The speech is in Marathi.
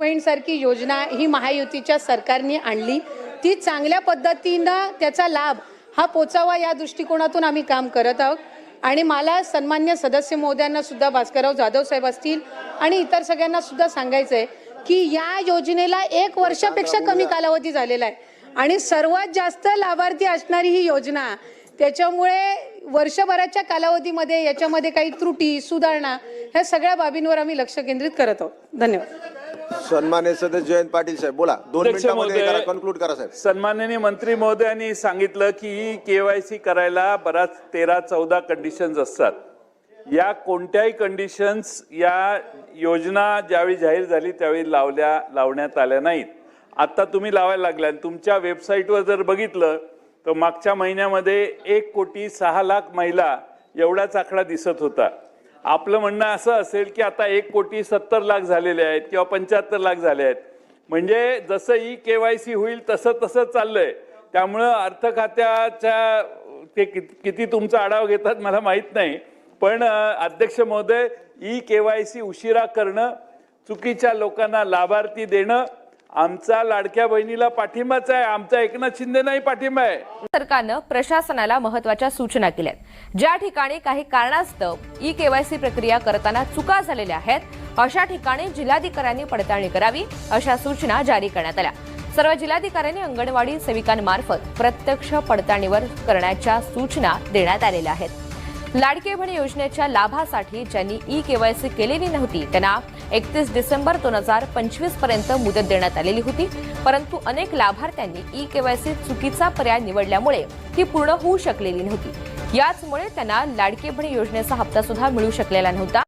बहीणसारखी योजना ही महायुतीच्या सरकारने आणली. ती चांगल्या पद्धतीनं त्याचा लाभ हा पोचावा या दृष्टिकोनातून आम्ही काम करत आहोत. आणि मला सन्मान्य सदस्य महोदयांना सुद्धा भास्करराव जाधव साहेब असतील आणि इतर सगळ्यांना सुद्धा सांगायचं आहे की या योजनेला एक वर्षापेक्षा कमी कालावधी झालेला आहे. आणि सर्वात जास्त लाभार्थी असणारी ही योजना त्याच्यामुळे वर्षभराच्या कालावधीमध्ये याच्यामध्ये काही त्रुटी सुधारणा ह्या सगळ्या बाबींवर आम्ही लक्ष केंद्रित करत आहोत. धन्यवाद. सन्मान्य सदस्य जयंत पाटील साहेब बोला. दोन अध्यक्ष महोदय, कन्क्लूड करा साहेब. सन्माननीय मंत्री महोदयांनी सांगितलं की केवायसी करायला बराच तेरा चौदा कंडिशन्स असतात. या कोणत्याही कंडिशन्स या योजना ज्यावेळी जाहीर झाली त्यावेळी लावल्या लावण्यात आल्या नाहीत. आता तुम्ही लावायला लागल्या आणि तुमच्या वेबसाईटवर जर बघितलं तर मागच्या महिन्यामध्ये एक कोटी सहा लाख महिला एवढाच आकडा दिसत होता. आपलं म्हणणं असं असेल की आता एक कोटी सत्तर लाख झालेले आहेत किंवा पंच्याहत्तर लाख झाले आहेत. म्हणजे जसं ई के वाय सी होईल तसं तसं चाललंय. त्यामुळं अर्थ खात्याच्या ते किती तुमचा आढावा घेतात मला माहीत नाही. पण अध्यक्ष महोदय ई के वाय सी उशिरा करणं चुकीच्या लोकांना लाभार्थी देणं आमचा लाडक्या बहिणीला पाठिंबाच आहे. आमचा एकनाथ शिंदे नाही पाठिंबा आहे. सरकारनं प्रशासनाला महत्त्वाच्या सूचना केल्यात. ज्या ठिकाणी काही कारणास्तव ई केवायसी प्रक्रिया करताना चुका झालेल्या आहेत अशा ठिकाणी जिल्हाधिकाऱ्यांनी पडताळणी करावी अशा सूचना जारी करण्यात आल्या. सर्व जिल्हाधिकाऱ्यांनी अंगणवाडी सेविकांमार्फत प्रत्यक्ष पडताळणीवर करण्याच्या सूचना देण्यात आलेल्या आहेत. लाडके बहीण योजनेच्या लाभासाठी ज्यांनी ई केवायसी केलेली नव्हती त्यांना एकतीस डिसेंबर दोन हजार पंचवीसपर्यंत मुदत देण्यात आलेली होती. परंतु अनेक लाभार्थ्यांनी ई केवायसी चुकीचा पर्याय निवडल्यामुळे ती पूर्ण होऊ शकलेली नव्हती. याचमुळे त्यांना लाडके बहीण योजनेचा हप्ता सुद्धा मिळू शकलेला नव्हता.